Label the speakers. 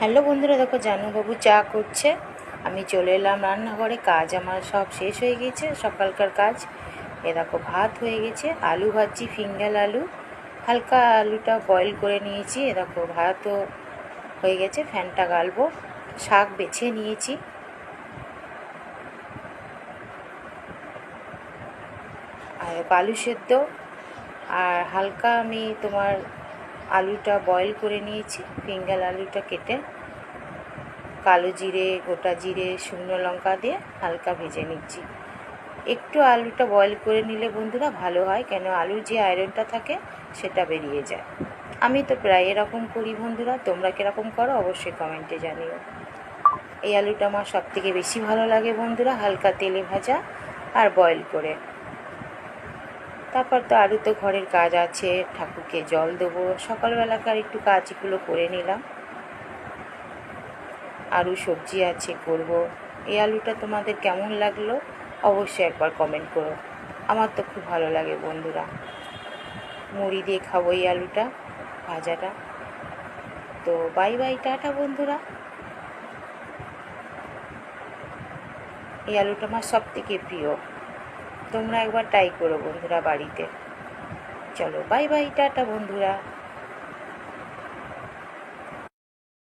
Speaker 1: Hello বন্ধুরা, দেখো জানুবাবু চা করছে। আমি চলে এলাম রান্নাঘরে, কাজ আমার সব শেষ হয়ে গেছে, সকালকার কাজ। এ দেখো, ভাত হয়ে গেছে, আলু ভাজছি, ফিঙ্গাল আলু। হালকা আলুটা বয়েল করে নিয়েছি। এ দেখো, ভাতও হয়ে গেছে, ফ্যানটা গালবো। শাক বেছে নিয়েছি। আর আলু সেদ্ধ। আর হালকা আমি তোমার আলুটা বয়েল করে নিয়েছি। ফিঙ্গাল আলুটা কেটে কালো জিরে, গোটা জিরে, শুকনো লঙ্কা দিয়ে হালকা ভেজে নিচ্ছি। একটু আলুটা বয়েল করে নিলে বন্ধুরা ভালো হয়, কেন আলুর যে আয়রনটা থাকে সেটা বেরিয়ে যায়। আমি তো প্রায় এরকম করি বন্ধুরা, তোমরা কীরকম করো অবশ্যই কমেন্টে জানিও। এই আলুটা আমার সব থেকে বেশি ভালো লাগে বন্ধুরা, হালকা তেলে ভাজা আর বয়েল করে। তারপর তো আরও তো ঘরের কাজ আছে, ঠাকুরকে জল দেবো। সকালবেলাকার একটু কাজগুলো করে নিলাম। আরও সবজি আছে করব। এই আলুটা তোমাদের কেমন লাগল অবশ্যই একবার কমেন্ট করো। আমার তো খুব ভালো লাগে বন্ধুরা। মুড়ি দিয়ে খাব এই আলুটা, ভাজাটা। তো বাই বাই, টাটা বন্ধুরা। এই আলুটা আমার সব থেকে প্রিয়। তোমরা একবার ট্রাই করো বন্ধুরা বাড়িতে। চলো বাই বাই টাটা বন্ধুরা।